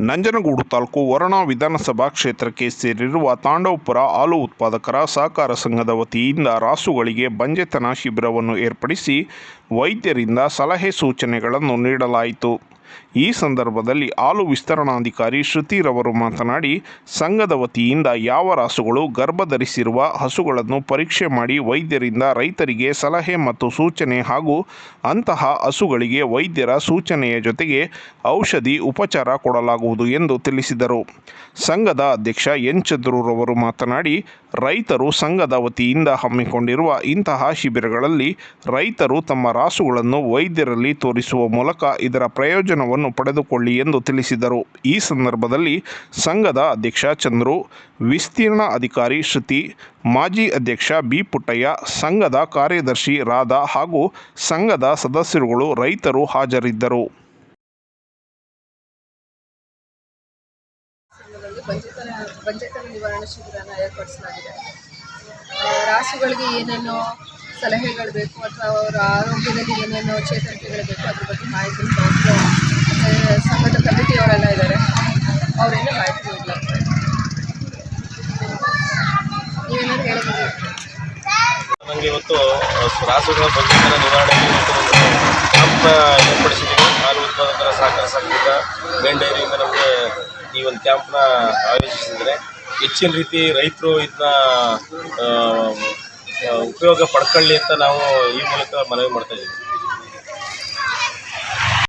ನಂಜನಗೂಡು ತಾಲೂಕು ವರುಣಾ ವಿಧಾನಸಭಾ ಕ್ಷೇತ್ರಕ್ಕೆ ಸೇರಿರುವ ತಾಂಡವಪುರ ಹಾಲು ಉತ್ಪಾದಕರ ಸಹಕಾರ ಸಂಘದ ವತಿಯಿಂದ ರಾಸುಗಳಿಗೆ ಬಂಜೆತನ ಶಿಬಿರವನ್ನು ಏರ್ಪಡಿಸಿ ವೈದ್ಯರಿಂದ ಸಲಹೆ ಸೂಚನೆಗಳನ್ನು ನೀಡಲಾಯಿತು. ಈ ಸಂದರ್ಭದಲ್ಲಿ ಹಾಲು ವಿಸ್ತರಣಾಧಿಕಾರಿ ಶ್ರುತಿರವರು ಮಾತನಾಡಿ, ಸಂಘದ ವತಿಯಿಂದ ಯಾವ ರಾಸುಗಳು ಗರ್ಭಧರಿಸಿರುವ ಹಸುಗಳನ್ನು ಪರೀಕ್ಷೆ ಮಾಡಿ ವೈದ್ಯರಿಂದ ರೈತರಿಗೆ ಸಲಹೆ ಮತ್ತು ಸೂಚನೆ ಹಾಗೂ ಅಂತಹ ಹಸುಗಳಿಗೆ ವೈದ್ಯರ ಸೂಚನೆಯ ಜೊತೆಗೆ ಔಷಧಿ ಉಪಚಾರ ಕೊಡಲಾಗುವುದು ಎಂದು ತಿಳಿಸಿದರು. ಸಂಘದ ಅಧ್ಯಕ್ಷ ಎನ್. ಚಂದ್ರೂರವರು ಮಾತನಾಡಿ, ರೈತರು ಸಂಘದ ವತಿಯಿಂದ ಹಮ್ಮಿಕೊಂಡಿರುವ ಇಂತಹ ಶಿಬಿರಗಳಲ್ಲಿ ರೈತರು ತಮ್ಮ ರಾಸುಗಳನ್ನು ವೈದ್ಯರಲ್ಲಿ ತೋರಿಸುವ ಮೂಲಕ ಇದರ ಪ್ರಯೋಜನವನ್ನು ಪಡೆದುಕೊಳ್ಳಿ ಎಂದು ತಿಳಿಸಿದರು. ಈ ಸಂದರ್ಭದಲ್ಲಿ ಸಂಘದ ಅಧ್ಯಕ್ಷ ಚಂದ್ರು, ವಿಸ್ತೀರ್ಣ ಅಧಿಕಾರಿ ಶ್ರುತಿ, ಮಾಜಿ ಅಧ್ಯಕ್ಷ ಬಿ ಪುಟ್ಟಯ್ಯ, ಸಂಘದ ಕಾರ್ಯದರ್ಶಿ ರಾಧಾ ಹಾಗೂ ಸಂಘದ ಸದಸ್ಯರುಗಳು ರೈತರು ಹಾಜರಿದ್ದರು. ರಾಸುಗಳಿಗೆ ಏನೇನೋ ಸಲಹೆಗಳು ಬೇಕು ಅಥವಾ ಅವರ ಆರೋಗ್ಯದಲ್ಲಿ ಏನೇನೋ ಚೇತರಿಕೆಗಳು ಬೇಕು ಅದ್ರ ಬಗ್ಗೆ ಮಾಹಿತಿ ನನಗೆ ಇವತ್ತು ರಾಸುಗಳ ಬಗ್ಗೆ ನಿವಾರಣೆಗೆ ಕ್ಯಾಂಪ್ನ ಏರ್ಪಡಿಸಿದ್ದೀವಿ. ಹಾಲು ಉತ್ಪಾದಕರ ಸಹಕಾರ ಸಂಘದ ಮೇನ್ ಡೈರಿಯಿಂದ ನಮಗೆ ಈ ಒಂದು ಕ್ಯಾಂಪ್ನ ಆಯೋಜಿಸಿದರೆ ಹೆಚ್ಚಿನ ರೀತಿ ರೈತರು ಇದನ್ನ ಉಪಯೋಗ ಪಡ್ಕೊಳ್ಳಿ ಅಂತ ನಾವು ಈ ಮೂಲಕ ಮನವಿ ಮಾಡ್ತಾ ಇದ್ದೀವಿ.